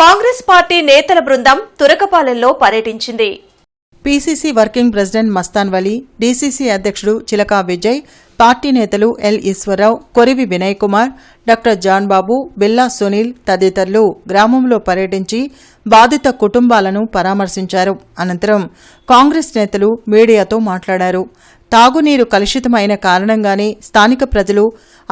Congress party నేతల బృందం తురకపాలెంలో పర్యటించింది. PCC working president Mastan Vali DCC అధ్యక్షుడు చిలకా విజయ్ పార్టీ నేతలు L Eswararao Korivi Vinay Kumar doctor John Babu Billa Sunil తదితరులు గ్రామంలో పర్యటించి బాధిత కుటుంబాలను పరామర్శించారు. అనంతరం కాంగ్రెస్ నేతలు మీడియాతో మాట్లాడారు. తాగునీరు కలుషితమైన కారణంగానే స్థానిక ప్రజలు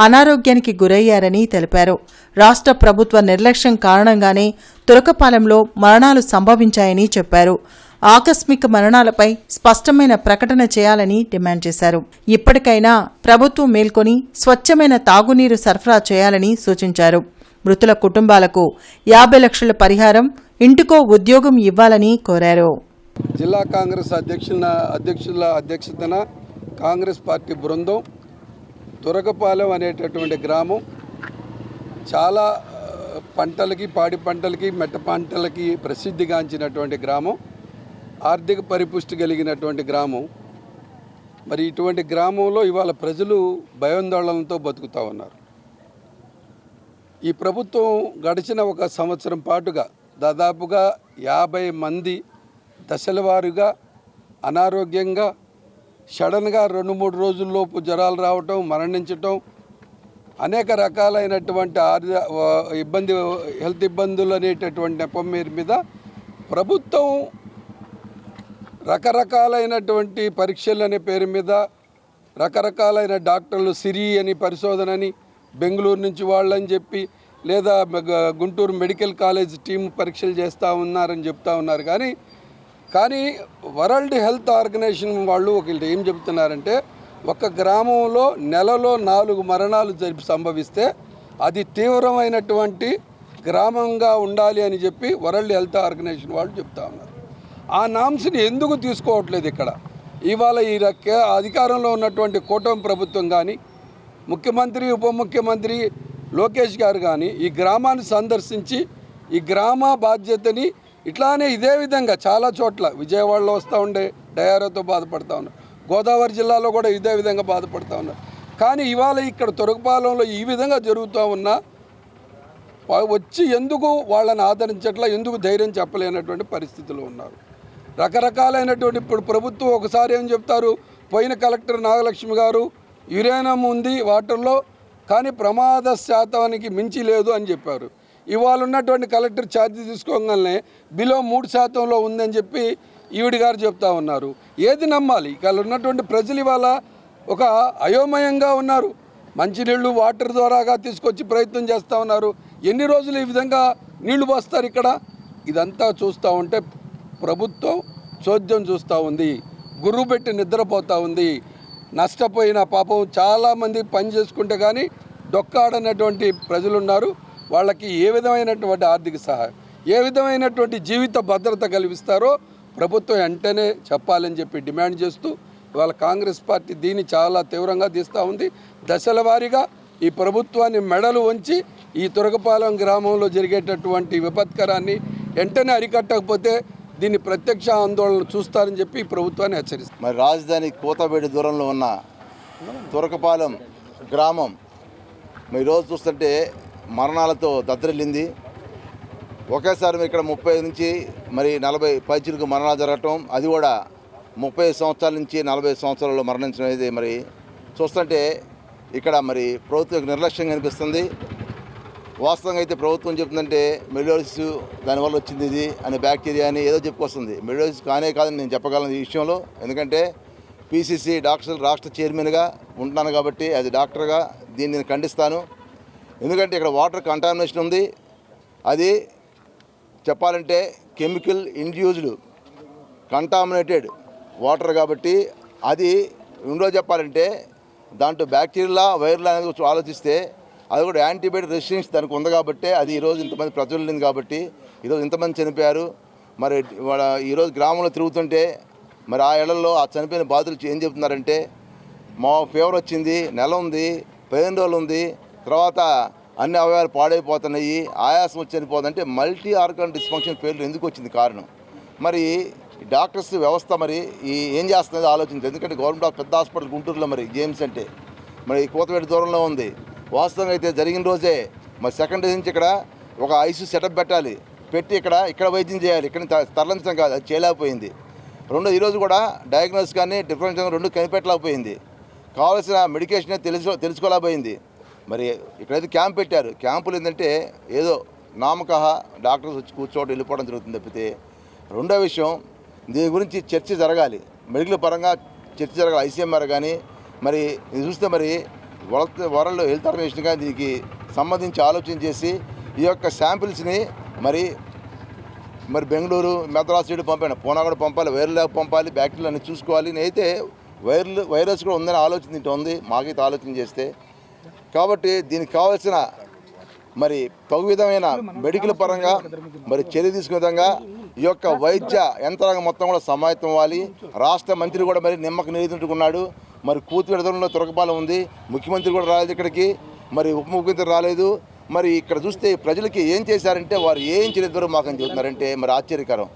అనారోగ్యానికి గురయ్యారని తెలిపారు. రాష్ట్ర ప్రభుత్వ నిర్లక్ష్యం కారణంగానే తురకపాలెంలో మరణాలు సంభవించాయని చెప్పారు. ఆకస్మిక మరణాలపై స్పష్టమైన ప్రకటన చేయాలని డిమాండ్ చేశారు. ఇప్పటికైనా ప్రభుత్వం మేల్కొని స్వచ్ఛమైన తాగునీరు సరఫరా చేయాలని సూచించారు. మృతుల కుటుంబాలకు యాభై లక్షల పరిహారం ఇంటికో ఉద్యోగం ఇవ్వాలని కోరారు. జిల్లా కాంగ్రెస్ అధ్యక్షుల అధ్యక్షుల అధ్యక్షతన కాంగ్రెస్ పార్టీ బృందం తురకపాలెం అనేటటువంటి గ్రామం చాలా పంటలకి పాడి పంటలకి మెట్ట పంటలకి ప్రసిద్ధిగాంచినటువంటి గ్రామం ఆర్థిక పరిపుష్టి కలిగినటువంటి గ్రామం. మరి ఇటువంటి గ్రామంలో ఇవాళ ప్రజలు భయాందోళనలతో బతుకుతూ ఉన్నారు. ఈ ప్రభుత్వం గడిచిన ఒక సంవత్సరం పాటుగా దాదాపుగా యాభై మంది దశలవారుగా అనారోగ్యంగా సడన్గా రెండు మూడు రోజుల్లోపు జ్వరాలు రావటం మరణించటం అనేక రకాలైనటువంటి ఆర్థిక ఇబ్బంది హెల్త్ ఇబ్బందులు అనేటటువంటి నెపం మీద మీద ప్రభుత్వం రకరకాలైనటువంటి పరీక్షలు అనే పేరు మీద రకరకాలైన డాక్టర్లు సిరి అని పరిశోధన అని బెంగళూరు నుంచి వాళ్ళని చెప్పి లేదా గుంటూరు మెడికల్ కాలేజ్ టీం పరీక్షలు చేస్తూ ఉన్నారని చెప్తా ఉన్నారు. కానీ కానీ వరల్డ్ హెల్త్ ఆర్గనైజేషన్ వాళ్ళు ఒకళ్ళు ఏం చెబుతున్నారంటే ఒక గ్రామంలో నెలలో నాలుగు మరణాలు జరిపి సంభవిస్తే అది తీవ్రమైనటువంటి గ్రామంగా ఉండాలి అని చెప్పి వరల్డ్ హెల్త్ ఆర్గనైజేషన్ వాళ్ళు చెప్తా ఉన్నారు. ఆ నామ్స్ని ఎందుకు తీసుకోవట్లేదు ఇక్కడ? ఇవాళ ఈ అధికారంలో ఉన్నటువంటి కూటమి ప్రభుత్వం కానీ ముఖ్యమంత్రి ఉప ముఖ్యమంత్రి లోకేష్ గారు కానీ ఈ గ్రామాన్ని సందర్శించి ఈ గ్రామ బాధ్యతని ఇట్లానే ఇదే విధంగా చాలా చోట్ల విజయవాడలో వస్తూ ఉండే డయారాతో బాధపడతా ఉన్నారు. గోదావరి జిల్లాలో కూడా ఇదే విధంగా బాధపడతా ఉన్నారు. కానీ ఇవాళ ఇక్కడ తొరగపాలెంలో ఈ విధంగా జరుగుతూ ఉన్నా వచ్చి ఎందుకు వాళ్ళని ఆదరించట్లా ఎందుకు ధైర్యం చెప్పలేనటువంటి పరిస్థితిలో ఉన్నారు. రకరకాలైనటువంటి ఇప్పుడు ప్రభుత్వం ఒకసారి ఏం చెప్తారు పోయిన కలెక్టర్ నాగలక్ష్మి గారు యురేనం ఉంది వాటర్లో కానీ ప్రమాద శాతానికి మించి లేదు అని చెప్పారు. ఇవాళ ఉన్నటువంటి కలెక్టర్ ఛార్జీ తీసుకోగానే బిలో మూడు శాతంలో ఉందని చెప్పి ఈవిడి గారు చెప్తా ఉన్నారు. ఏది నమ్మాలి? ఇక్కడ ఉన్నటువంటి ప్రజలు ఇవాళ ఒక అయోమయంగా ఉన్నారు. మంచినీళ్ళు వాటర్ ద్వారాగా తీసుకొచ్చి ప్రయత్నం చేస్తూ ఉన్నారు. ఎన్ని రోజులు ఈ విధంగా నీళ్ళు పోస్తారు ఇక్కడ? ఇదంతా చూస్తూ ఉంటే ప్రభుత్వం చోద్యం చూస్తూ ఉంది. గురువు పెట్టి నిద్రపోతూ ఉంది. నష్టపోయిన పాపం చాలామంది పని చేసుకుంటే కానీ దొక్కాడనటువంటి ప్రజలు ఉన్నారు వాళ్ళకి ఏ విధమైనటువంటి ఆర్థిక సహాయం ఏ విధమైనటువంటి జీవిత భద్రత కల్పిస్తారో ప్రభుత్వం వెంటనే చెప్పాలని చెప్పి డిమాండ్ చేస్తూ ఇవాళ కాంగ్రెస్ పార్టీ దీన్ని చాలా తీవ్రంగా తీస్తూ ఉంది. దశల వారీగా ఈ ప్రభుత్వాన్ని మెడలు వంచి ఈ తురకపాలెం గ్రామంలో జరిగేటటువంటి విపత్కరాన్ని వెంటనే అరికట్టకపోతే దీన్ని ప్రత్యక్ష ఆందోళన చూస్తారని చెప్పి ప్రభుత్వాన్ని హెచ్చరిస్తారు. మరి రాజధాని కోతబేడి దూరంలో ఉన్న తురకపాలెం గ్రామం మరి ఈరోజు చూస్తుంటే మరణాలతో దద్దరిల్లింది. ఒకేసారి ఇక్కడ ముప్పై నుంచి మరి నలభై పైచులకు మరణాలు జరగటం అది కూడా ముప్పై సంవత్సరాల నుంచి నలభై సంవత్సరాల్లో మరణించడం అనేది మరి చూస్తుంటే ఇక్కడ మరి ప్రభుత్వం నిర్లక్ష్యం కనిపిస్తుంది వాస్తవంగా అయితే ప్రభుత్వం చెప్తుందంటే మెడోసిస్ దానివల్ల వచ్చింది ఇది అనే బ్యాక్టీరియా అని ఏదో చెప్పుకొస్తుంది. మెడోసిస్ కానే కాదని నేను చెప్పగలను ఈ విషయంలో. ఎందుకంటే పీసీసీ డాక్టర్ రాష్ట్ర చైర్మన్గా ఉంటున్నాను కాబట్టి అది డాక్టర్గా దీన్ని నేను ఖండిస్తాను. ఎందుకంటే ఇక్కడ వాటర్ కంటామినేషన్ ఉంది. అది చెప్పాలంటే కెమికల్ ఇండ్యూజ్డ్ కంటామినేటెడ్ వాటర్ కాబట్టి అది ఇందులో చెప్పాలంటే దాంట్లో బ్యాక్టీరియా వైరల్ అనేది కొంచెం ఆలోచిస్తే అది కూడా యాంటీబయాటిక్ రెసిస్టెన్స్ దానికి ఉంది కాబట్టి అది ఈరోజు ఇంతమంది ప్రజలు కాబట్టి ఈరోజు ఇంతమంది చనిపోయారు. మరి వాళ్ళ ఈరోజు గ్రామంలో తిరుగుతుంటే మరి ఆ ఇళ్ళలో ఆ చనిపోయిన బాధలు ఏం చెప్తున్నారంటే మా ఫీవర్ వచ్చింది నెల ఉంది పదిహేను రోజులు ఉంది తర్వాత అన్ని అవయవాలు పాడైపోతున్నాయి ఆయాసం వచ్చి చనిపోతుందంటే మల్టీ ఆర్గన్ డిస్ఫంక్షన్ ఫెయిల్యూర్ ఎందుకు వచ్చింది కారణం? మరి డాక్టర్స్ వ్యవస్థ మరి ఈ ఏం చేస్తున్నది ఆలోచించారు ఎందుకంటే గవర్నమెంట్ పెద్ద హాస్పిటల్ గుంటూరులో మరి జేమ్స్ అంటే మరి కోతవేటి దూరంలో ఉంది. వాస్తవంగా అయితే జరిగిన రోజే మరి సెకండ్ డే నుంచి ఇక్కడ ఒక ఐసు సెటప్ పెట్టాలి. పెట్టి ఇక్కడ ఇక్కడ వైద్యం చేయాలి. ఇక్కడ తరలించడం కాదు అది చేయలేకపోయింది. రెండో ఈరోజు కూడా డయాగ్నోస్ కానీ డిఫరెన్స్ రెండు కనిపెట్టలేకపోయింది. కావాల్సిన మెడికేషన్ తెలుసు తెలుసుకోలేకపోయింది. మరి ఇక్కడైతే క్యాంప్ పెట్టారు. క్యాంపులు ఏంటంటే ఏదో నామక డాక్టర్స్ వచ్చి కూర్చోవడం వెళ్ళిపోవడం జరుగుతుంది తప్పితే రెండో విషయం దీని గురించి చర్చ జరగాలి. మెడికల్ పరంగా చర్చ జరగాలి. ఐసీఎంఆర్ కానీ మరి ఇది చూస్తే మరి వరల్డ్ వరల్డ్ హెల్త్ ఆర్గనైజేషన్ కానీ దీనికి సంబంధించి ఆలోచన చేసి ఈ యొక్క శాంపిల్స్ని మరి మరి బెంగళూరు మెద్రాస్ సైడ్ పంపాను. పూనా కూడా పంపాలి. వైర్లు పంపాలి. బ్యాక్టీరియా అన్ని చూసుకోవాలి. నేనైతే వైరల్ వైరస్ కూడా ఉందని ఆలోచన ఉంది. మాకైతే ఆలోచన చేస్తే కాబట్టి దీనికి కావాల్సిన మరి పగు విధమైన మెడికల్ పరంగా మరి చర్య తీసుకునే విధంగా ఈ యొక్క వైద్య యంత్రాంగం మొత్తం కూడా సమాయత్తం అవ్వాలి. రాష్ట్ర మంత్రి కూడా మరి నిమ్మక నిలుతుంటున్నాడు మరి కూతురు విడతలలో తురకపాలెం ఉంది. ముఖ్యమంత్రి కూడా రాలేదు ఇక్కడికి. మరి ఉప ముఖ్యమంత్రి రాలేదు. మరి ఇక్కడ చూస్తే ప్రజలకి ఏం చేశారంటే వారు ఏం చేయలేదు మాకు అని చెబుతున్నారంటే మరి ఆశ్చర్యకరం.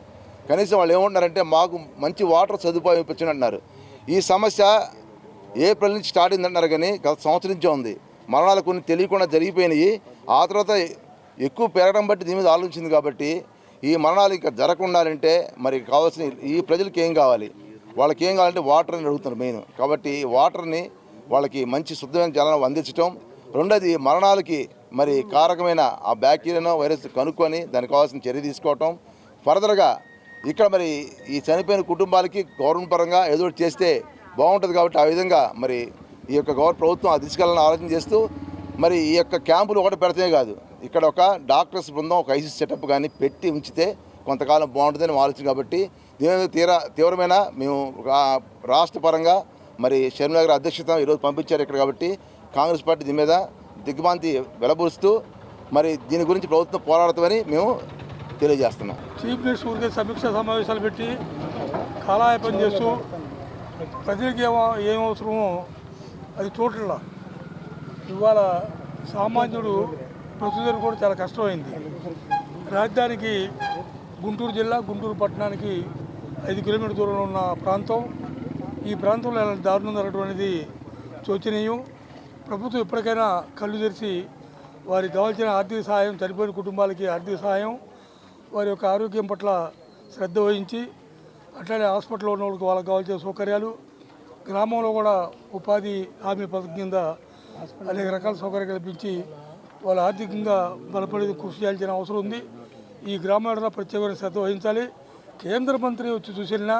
కనీసం వాళ్ళు ఏమంటున్నారంటే మాకు మంచి వాటర్ సదుపాయం ఇప్పించండి ఈ సమస్య ఏప్రిల్ నుంచి స్టార్ట్ అయిందంటున్నారు కానీ గత సంవత్సరం నుంచే ఉంది. మరణాలు కొన్ని తెలియకుండా జరిగిపోయినాయి. ఆ తర్వాత ఎక్కువ పెరగడం బట్టి దీని మీద ఆలోచించింది కాబట్టి ఈ మరణాలు ఇంకా జరగకుండాలంటే మరి కావాల్సిన ఈ ప్రజలకి ఏం కావాలి? వాళ్ళకి ఏం కావాలంటే వాటర్ అని అడుగుతున్నారు మెయిన్. కాబట్టి వాటర్ని వాళ్ళకి మంచి శుద్ధమైన జలాన్ని అందించడం రెండోది మరణాలకి మరి కారకమైన ఆ బ్యాక్టీరియాను వైరస్ కనుక్కొని దానికి కావాల్సిన చర్య తీసుకోవటం. ఫర్దర్గా ఇక్కడ మరి ఈ చనిపోయిన కుటుంబాలకి గవర్నమెంట్ పరంగా ఏదో చేస్తే బాగుంటుంది కాబట్టి ఆ విధంగా మరి ఈ యొక్క గవర్నమెంట్ ప్రభుత్వం అది తీసుకెళ్ళాలని ఆలోచన చేస్తూ మరి ఈ యొక్క క్యాంపులు ఒకటి పెడితే కాదు. ఇక్కడ ఒక డాక్టర్స్ బృందం ఒక ఐసీ సెటప్ కానీ పెట్టి ఉంచితే కొంతకాలం బాగుంటుందని ఆలోచన కాబట్టి దీని మీద తీవ్రమైన మేము రాష్ట్ర పరంగా మరి షర్మిల గారి అధ్యక్షత ఈరోజు పంపించారు ఇక్కడ కాబట్టి కాంగ్రెస్ పార్టీ దీని మీద దిగ్భాంతి వెలబరుస్తూ మరి దీని గురించి ప్రభుత్వం పోరాడతామని మేము తెలియజేస్తున్నాం. చీఫ్ మినిస్టర్ ఊరికే సమీక్ష సమావేశాలు పెట్టి కాలాయపం చేస్తూ ప్రజలకు ఏమో ఏం అవసరమో అది చూడట్లా ఇవాళ సామాన్యుడు ప్రొసీజర్ కూడా చాలా కష్టమైంది. రాజధానికి గుంటూరు జిల్లా గుంటూరు పట్టణానికి ఐదు కిలోమీటర్ దూరంలో ఉన్న ప్రాంతం. ఈ ప్రాంతంలో ఇలాంటి దారుణం జరగడం అనేది శోచనీయం. ప్రభుత్వం ఎప్పటికైనా కళ్ళు తెరిచి వారికి కావాల్సిన ఆర్థిక సహాయం చనిపోయిన కుటుంబాలకి ఆర్థిక సహాయం వారి యొక్క ఆరోగ్యం పట్ల శ్రద్ధ వహించి అట్లానే హాస్పిటల్లో ఉన్న వాళ్ళకి వాళ్ళకి కావాల్సిన సౌకర్యాలు గ్రామంలో కూడా ఉపాధి హామీ పథకం కింద అనేక రకాల సౌకర్యాలు కల్పించి వాళ్ళు ఆర్థికంగా బలపడేది కృషి చేయాల్సిన అవసరం ఉంది. ఈ గ్రామాలలో ప్రత్యేకమైన శ్రద్ధ వహించాలి. కేంద్ర మంత్రి వచ్చి చూసినా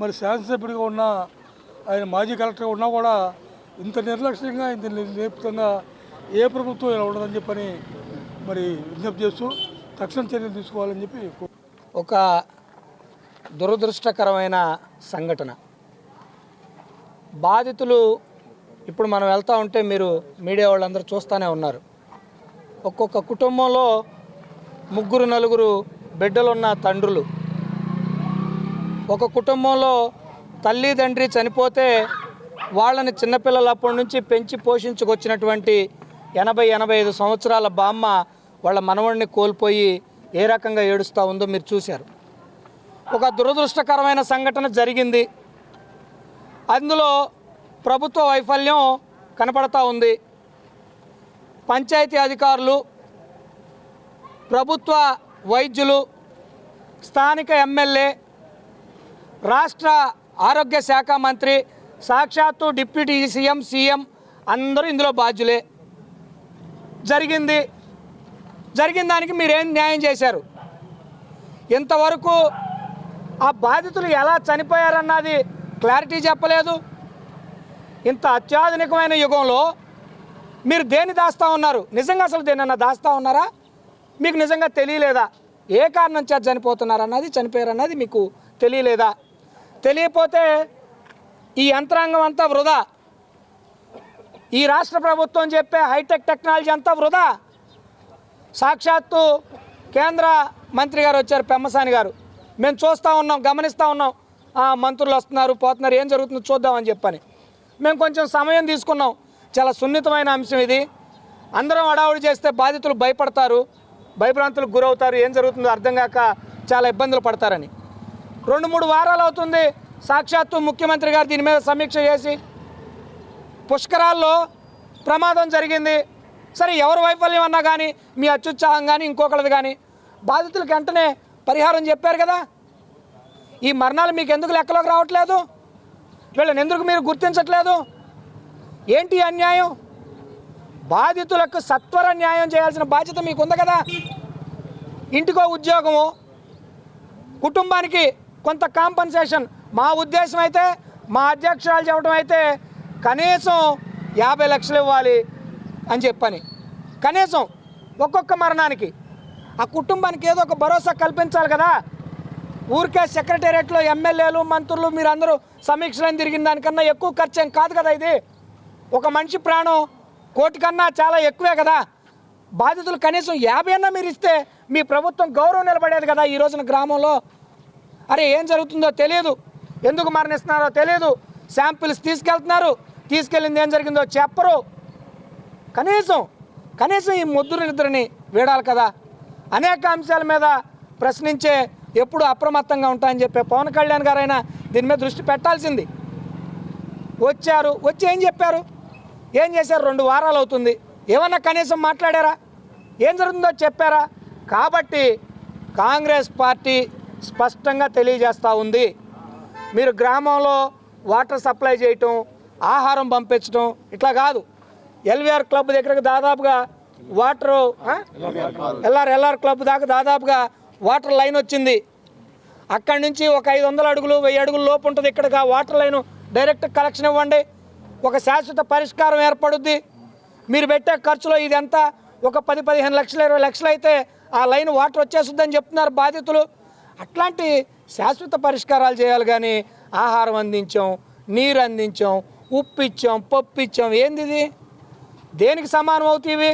మరి శాసనసభ్యుడిగా ఉన్న ఆయన మాజీ కలెక్టర్గా ఉన్నా కూడా ఇంత నిర్లక్ష్యంగా ఇంత నిర్లిప్తంగా ఏ ప్రభుత్వం ఇలా ఉండదని చెప్పని మరి విజ్ఞప్తి చేస్తూ తక్షణ చర్యలు తీసుకోవాలని చెప్పి ఒక దురదృష్టకరమైన సంఘటన. బాధితులు ఇప్పుడు మనం వెళ్తూ ఉంటే మీరు మీడియా వాళ్ళందరూ చూస్తూనే ఉన్నారు. ఒక్కొక్క కుటుంబంలో ముగ్గురు నలుగురు బిడ్డలున్న తండ్రులు. ఒక కుటుంబంలో తల్లి తండ్రి చనిపోతే వాళ్ళని చిన్నపిల్లలప్పటి నుంచి పెంచి పోషించుకొచ్చినటువంటి ఎనభై ఎనభై ఐదు సంవత్సరాల బామ్మ వాళ్ళ మనవడిని కోల్పోయి ఏ రకంగా ఏడుస్తూ ఉందో మీరు చూశారు. ఒక దురదృష్టకరమైన సంఘటన జరిగింది. అందులో ప్రభుత్వ వైఫల్యం కనపడతా ఉంది. పంచాయతీ అధికారులు ప్రభుత్వ వైద్యులు స్థానిక ఎమ్మెల్యే రాష్ట్ర ఆరోగ్య శాఖ మంత్రి సాక్షాత్తు డిప్యూటీ సీఎం సీఎం అందరూ ఇందులో బాధ్యులే. జరిగింది జరిగిన దానికి మీరేం న్యాయం చేశారు? ఇంతవరకు ఆ బాధితులు ఎలా చనిపోయారన్నది క్లారిటీ చెప్పలేదు. ఇంత అత్యాధునికమైన యుగంలో మీరు దేన్ని దాస్తా ఉన్నారు? నిజంగా అసలు దేనన్నా దాస్తా ఉన్నారా? మీకు నిజంగా తెలియలేదా? ఏ కారణం చేత చనిపోతున్నారన్నది చనిపోయారన్నది మీకు తెలియలేదా? తెలియపోతే ఈ యంత్రాంగం అంతా వృధా. ఈ రాష్ట్ర ప్రభుత్వం చెప్పే హైటెక్ టెక్నాలజీ అంతా వృధా. సాక్షాత్తు కేంద్ర మంత్రి గారు వచ్చారు పెమ్మసాని గారు. మేము చూస్తూ ఉన్నాం గమనిస్తూ ఉన్నాం. మంత్రులు వస్తున్నారు పోతున్నారు ఏం జరుగుతుందో చూద్దామని చెప్పని. మేము కొంచెం సమయం తీసుకున్నాం. చాలా సున్నితమైన అంశం ఇది. అందరం అడావుడి చేస్తే బాధితులు భయపడతారు భయభ్రాంతులకు గురవుతారు ఏం జరుగుతుందో అర్థం కాక చాలా ఇబ్బందులు పడతారని. రెండు మూడు వారాలు అవుతుంది. సాక్షాత్తు ముఖ్యమంత్రి గారు దీని మీద సమీక్ష చేసి పుష్కరాల్లో ప్రమాదం జరిగింది. సరే ఎవరు వైఫల్యం అన్నా కానీ మీ అత్యుత్సాహం కానీ ఇంకొకరిది కానీ బాధితులకు వెంటనే పరిహారం చెప్పారు కదా? ఈ మరణాలు మీకు ఎందుకు లెక్కలోకి రావట్లేదు? వీళ్ళని ఎందుకు మీరు గుర్తించట్లేదు? ఏంటి అన్యాయం? బాధితులకు సత్వర న్యాయం చేయాల్సిన బాధ్యత మీకు ఉంది కదా? ఇంటికో ఉద్యోగము కుటుంబానికి కొంత కాంపన్సేషన్. మా ఉద్దేశం అయితే మా అధ్యక్షురాలు చెప్పడం అయితే కనీసం యాభై లక్షలు ఇవ్వాలి అని చెప్పని. కనీసం ఒక్కొక్క మరణానికి. ఆ కుటుంబానికి ఏదో ఒక భరోసా కల్పించాలి కదా? ఊరికే సెక్రటేరియట్లో ఎమ్మెల్యేలు మంత్రులు మీరందరూ సమీక్షలను తిరిగిన దానికన్నా ఎక్కువ ఖర్చు ఏం కాదు కదా ఇది. ఒక మనిషి ప్రాణం కోటి కన్నా చాలా ఎక్కువే కదా. బాధితులు కనీసం యాభై అన్నా మీరు ఇస్తే మీ ప్రభుత్వం గౌరవం నిలబడేది కదా ఈ రోజున గ్రామంలో. అరే ఏం జరుగుతుందో తెలియదు. ఎందుకు మరణిస్తున్నారో తెలియదు. శాంపిల్స్ తీసుకెళ్తున్నారు. తీసుకెళ్ళింది ఏం జరిగిందో చెప్పరు. కనీసం కనీసం ఈ ముద్దురు నిద్రని వీడాలి కదా. అనేక అంశాల మీద ప్రశ్నించే ఎప్పుడు అప్రమత్తంగా ఉంటాయని చెప్పే పవన్ కళ్యాణ్ గారైనా దీని మీద దృష్టి పెట్టాల్సింది. వచ్చారు వచ్చి ఏం చెప్పారు? ఏం చేశారు? రెండు వారాలు అవుతుంది. ఏమన్నా కనీసం మాట్లాడారా? ఏం జరుగుతుందో చెప్పారా? కాబట్టి కాంగ్రెస్ పార్టీ స్పష్టంగా తెలియజేస్తూ ఉంది. మీరు గ్రామంలో వాటర్ సప్లై చేయటం ఆహారం పంపించడం ఇట్లా కాదు. ఎల్వీఆర్ క్లబ్ దగ్గరకు దాదాపుగా వాటరు ఎల్ఆర్ ఎల్ఆర్ క్లబ్ దాకా దాదాపుగా వాటర్ లైన్ వచ్చింది. అక్కడి నుంచి ఒక ఐదు వందల అడుగులు వెయ్యి అడుగులు లోపు ఉంటుంది ఇక్కడికి ఆ వాటర్ లైన్. డైరెక్ట్ కలెక్షన్ ఇవ్వండి. ఒక శాశ్వత పరిష్కారం ఏర్పడుద్ది. మీరు పెట్టే ఖర్చులో ఇది ఎంత ఒక పది పదిహేను లక్షలు ఇరవై లక్షలు అయితే ఆ లైన్ వాటర్ వచ్చేస్తుందని చెప్తున్నారు బాధితులు. అట్లాంటి శాశ్వత పరిష్కారాలు చేయాలి కానీ ఆహారం అందించాం నీరు అందించాం ఉప్పు ఇచ్చాం పప్పు ఇచ్చాం. ఏంది దేనికి సమానం అవుతాయి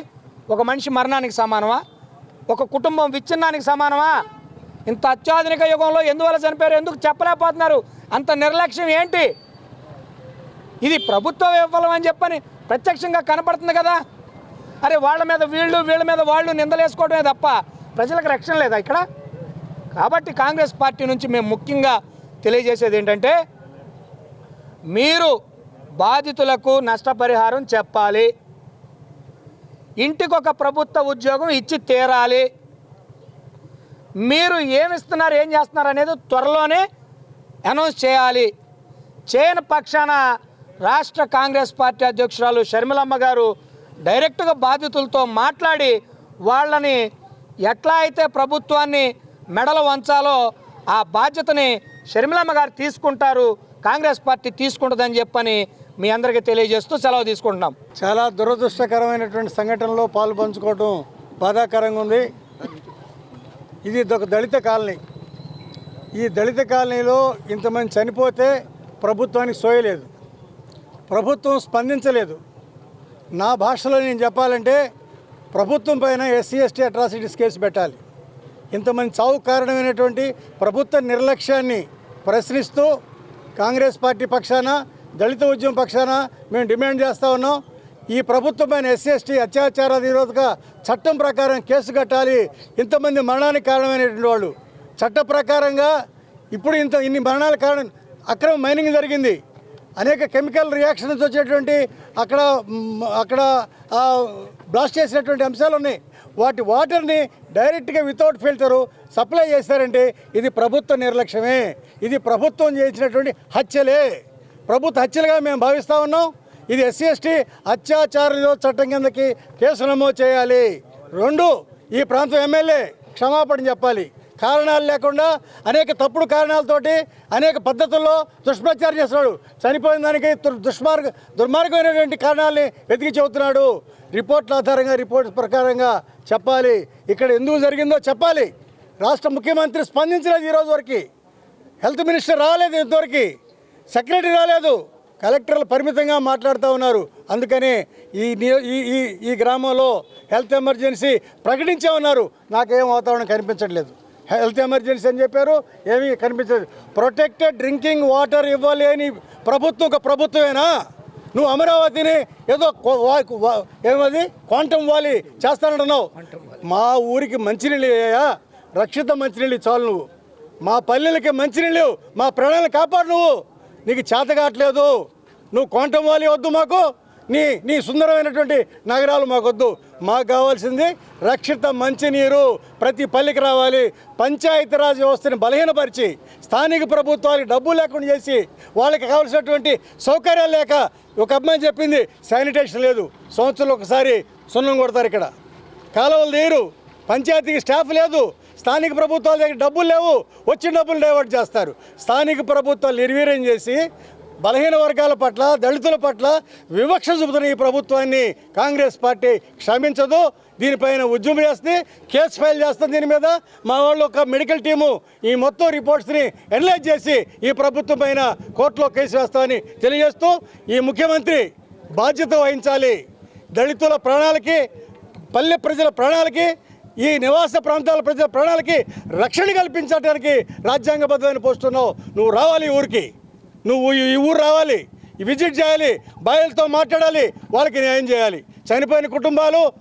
ఒక మనిషి మరణానికి సమానమా? ఒక కుటుంబం విచ్ఛిన్నానికి సమానమా? ఇంత అత్యాధునిక యుగంలో ఎందువల్ల చనిపోయారు? ఎందుకు చెప్పలేకపోతున్నారు? అంత నిర్లక్ష్యం ఏంటి? ఇది ప్రభుత్వ విఫలం అని చెప్పని ప్రత్యక్షంగా కనపడుతుంది కదా. అరే వాళ్ళ మీద వీళ్ళు వీళ్ళ మీద వాళ్ళు నిందలేసుకోవడమే తప్ప ప్రజలకు రక్షణ లేదా ఇక్కడ? కాబట్టి కాంగ్రెస్ పార్టీ నుంచి మేము ముఖ్యంగా తెలియజేసేది ఏంటంటే మీరు బాధితులకు నష్టపరిహారం చెప్పాలి. ఇంటికొక ప్రభుత్వ ఉద్యోగం ఇచ్చి తీరాలి. మీరు ఏమిస్తున్నారు ఏం చేస్తున్నారు అనేది త్వరలోనే అనౌన్స్ చేయాలి. చేయని పక్షాన రాష్ట్ర కాంగ్రెస్ పార్టీ అధ్యక్షురాలు షర్మిలమ్మ గారు డైరెక్ట్గా బాధితులతో మాట్లాడి వాళ్ళని ఎట్లా అయితే ప్రభుత్వాన్ని మెడలు వంచాలో ఆ బాధ్యతని షర్మిలమ్మ గారు తీసుకుంటారు కాంగ్రెస్ పార్టీ తీసుకుంటుందని చెప్పని మీ అందరికీ తెలియజేస్తూ సెలవు తీసుకుంటున్నాం. చాలా దురదృష్టకరమైనటువంటి సంఘటనలో పాలు పంచుకోవడం బాధాకరంగా ఉంది. ఇది ఒక దళిత కాలనీ. ఈ దళిత కాలనీలో ఇంతమంది చనిపోతే ప్రభుత్వానికి సోయలేదు ప్రభుత్వం స్పందించలేదు. నా భాషలో నేను చెప్పాలంటే ప్రభుత్వం పైన ఎస్సీ ఎస్టీ అట్రాసిటీస్ కేసు పెట్టాలి. ఇంతమంది చావు కారణమైనటువంటి ప్రభుత్వ నిర్లక్ష్యాన్ని ప్రశ్నిస్తూ కాంగ్రెస్ పార్టీ పక్షాన దళిత ఉద్యమం పక్షాన మేము డిమాండ్ చేస్తూ ఉన్నాం. ఈ ప్రభుత్వమైన ఎస్సీ ఎస్టీ అత్యాచార నిరోధక చట్టం ప్రకారం కేసు కట్టాలి. ఇంతమంది మరణానికి కారణమైనటువంటి వాళ్ళు. చట్ట ప్రకారంగా ఇప్పుడు ఇంత ఇన్ని మరణాల కారణం అక్రమ మైనింగ్ జరిగింది. అనేక కెమికల్ రియాక్షన్స్ వచ్చేటువంటి అక్కడ అక్కడ బ్లాస్ట్ చేసినటువంటి అంశాలు ఉన్నాయి. వాటి వాటర్ని డైరెక్ట్గా వితౌట్ ఫిల్టరు సప్లై చేశారంటే ఇది ప్రభుత్వ నిర్లక్ష్యమే. ఇది ప్రభుత్వం చేసినటువంటి హత్యలే. ప్రభుత్వ హత్యలుగా మేము భావిస్తూ ఉన్నాం. ఇది ఎస్సీ ఎస్టీ అత్యాచార నిరోధ చట్టం కిందకి కేసు నమోదు చేయాలి. రెండు ఈ ప్రాంతం ఎమ్మెల్యే క్షమాపణ చెప్పాలి. కారణాలు లేకుండా అనేక తప్పుడు కారణాలతోటి అనేక పద్ధతుల్లో దుష్ప్రచారం చేస్తున్నాడు. చనిపోయిన దానికి దుష్మార్గ దుర్మార్గమైనటువంటి కారణాలని వెతికి చెబుతున్నాడు. రిపోర్ట్ల ఆధారంగా రిపోర్ట్ ప్రకారంగా చెప్పాలి. ఇక్కడ ఎందుకు జరిగిందో చెప్పాలి. రాష్ట్ర ముఖ్యమంత్రి స్పందించలేదు ఈరోజు వరకు. హెల్త్ మినిస్టర్ రాలేదు ఇంతవరకు. సెక్రటరీ రాలేదు. కలెక్టర్లు పరిమితంగా మాట్లాడుతూ ఉన్నారు. అందుకని ఈ ఈ ఈ గ్రామంలో హెల్త్ ఎమర్జెన్సీ ప్రకటించే ఉన్నారు. నాకేం వాతావరణం కనిపించట్లేదు. హెల్త్ ఎమర్జెన్సీ అని చెప్పారు. ఏమీ కనిపించలేదు ప్రొటెక్టెడ్ డ్రింకింగ్ వాటర్ ఇవ్వాలి అని ప్రభుత్వం ఒక ప్రభుత్వమేనా? నువ్వు అమరావతిని ఏదో ఏమది? క్వాంటమ్ వాలి చేస్తానంటున్నావు. మా ఊరికి మంచినీళ్ళు అయ్యా రక్షిత మంచినీళ్ళు చాలు నువ్వు. మా పల్లెలకి మంచినీళ్ళు మా ప్రాణాలను కాపాడు నువ్వు. నీకు చేత కావట్లేదు. నువ్వు క్వాంటమ్ వాలి వద్దు మాకు. నీ నీ సుందరమైనటువంటి నగరాలు మాకొద్దు మాకు కావాల్సింది రక్షిత మంచినీరు. ప్రతి పల్లికి రావాలి. పంచాయతీరాజ్ వ్యవస్థని బలహీనపరిచి స్థానిక ప్రభుత్వాలకు డబ్బు లేకుండా చేసి వాళ్ళకి కావాల్సినటువంటి సౌకర్యాలు లేక ఒక అమ్మాయి చెప్పింది శానిటేషన్ లేదు. సంవత్సరంలో ఒకసారి సున్నం కొడతారు ఇక్కడ. కాలువలు తీరు పంచాయతీకి స్టాఫ్ లేదు. స్థానిక ప్రభుత్వాల దగ్గర డబ్బులు లేవు వచ్చిన డబ్బులు డైవర్ట్ చేస్తారు. స్థానిక ప్రభుత్వాలు నిర్వీర్యం చేసి బలహీన వర్గాల పట్ల దళితుల పట్ల వివక్ష చూపుతున్న ఈ ప్రభుత్వాన్ని కాంగ్రెస్ పార్టీ క్షమించదు. దీనిపైన ఉద్యమం చేస్తే కేసు ఫైల్ చేస్తుంది దీని మీద. మా వాళ్ళు ఒక మెడికల్ టీము ఈ మొత్తం రిపోర్ట్స్ని ఎనలైజ్ చేసి ఈ ప్రభుత్వం పైన కోర్టులో కేసు వేస్తామని తెలియజేస్తూ ఈ ముఖ్యమంత్రి బాధ్యత వహించాలి. దళితుల ప్రాణాలకి పల్లె ప్రజల ప్రాణాలకి ఈ నివాస ప్రాంతాల ప్రజల ప్రాణాలకి రక్షణ కల్పించడానికి రాజ్యాంగబద్ధమైన పోస్టున్నావు నువ్వు రావాలి ఈ ఊరికి. నువ్వు ఈ ఊరు రావాలి. విజిట్ చేయాలి. బాయలతో మాట్లాడాలి. వాళ్ళకి న్యాయం చేయాలి. చనిపోయిన కుటుంబాలు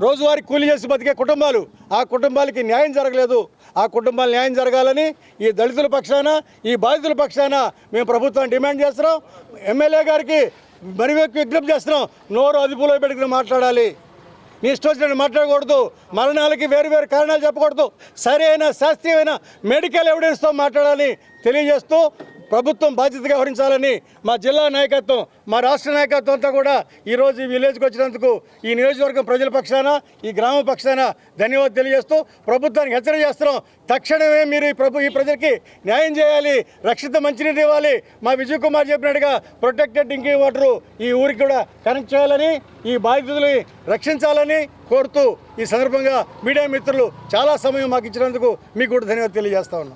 రోజువారీ కూలి చేసి బతికే కుటుంబాలు. ఆ కుటుంబాలకి న్యాయం జరగలేదు. ఆ కుటుంబాలు న్యాయం జరగాలని ఈ దళితుల పక్షాన ఈ బాధితుల పక్షాన మేము ప్రభుత్వం డిమాండ్ చేస్తున్నాం. ఎమ్మెల్యే గారికి మరి విజ్ఞప్తి చేస్తున్నాం. నోరు అదుపులో పెట్టుకుని మాట్లాడాలి. మీ ఇష్టం వచ్చినట్టు మాట్లాడకూడదు. మరణాలకి వేరు వేరు కారణాలు చెప్పకూడదు. సరైన శాస్త్రీయమైన మెడికల్ ఎవిడెన్స్తో మాట్లాడాలని తెలియజేస్తూ ప్రభుత్వం బాధ్యతగా వ్యవహరించాలని మా జిల్లా నాయకత్వం మా రాష్ట్ర నాయకత్వం అంతా కూడా ఈరోజు ఈ విలేజ్కి వచ్చినందుకు ఈ నియోజకవర్గం ప్రజల పక్షాన ఈ గ్రామ పక్షాన ధన్యవాదాలు తెలియజేస్తూ ప్రభుత్వానికి హెచ్చరిక చేస్తున్నాం. తక్షణమే మీరు ఈ ప్రభు ఈ ప్రజలకి న్యాయం చేయాలి రక్షిత మంచినీరు ఇవ్వాలి. మా విజయ్ కుమార్ చెప్పినట్టుగా ప్రొటెక్టెడ్ డ్రింకింగ్ వాటర్ ఈ ఊరికి కూడా కనెక్ట్ చేయాలని ఈ బాధితుల్ని రక్షించాలని కోరుతూ ఈ సందర్భంగా మీడియా మిత్రులు చాలా సమయం మాకు ఇచ్చినందుకు మీకు కూడా ధన్యవాదాలు తెలియజేస్తా ఉన్నాం.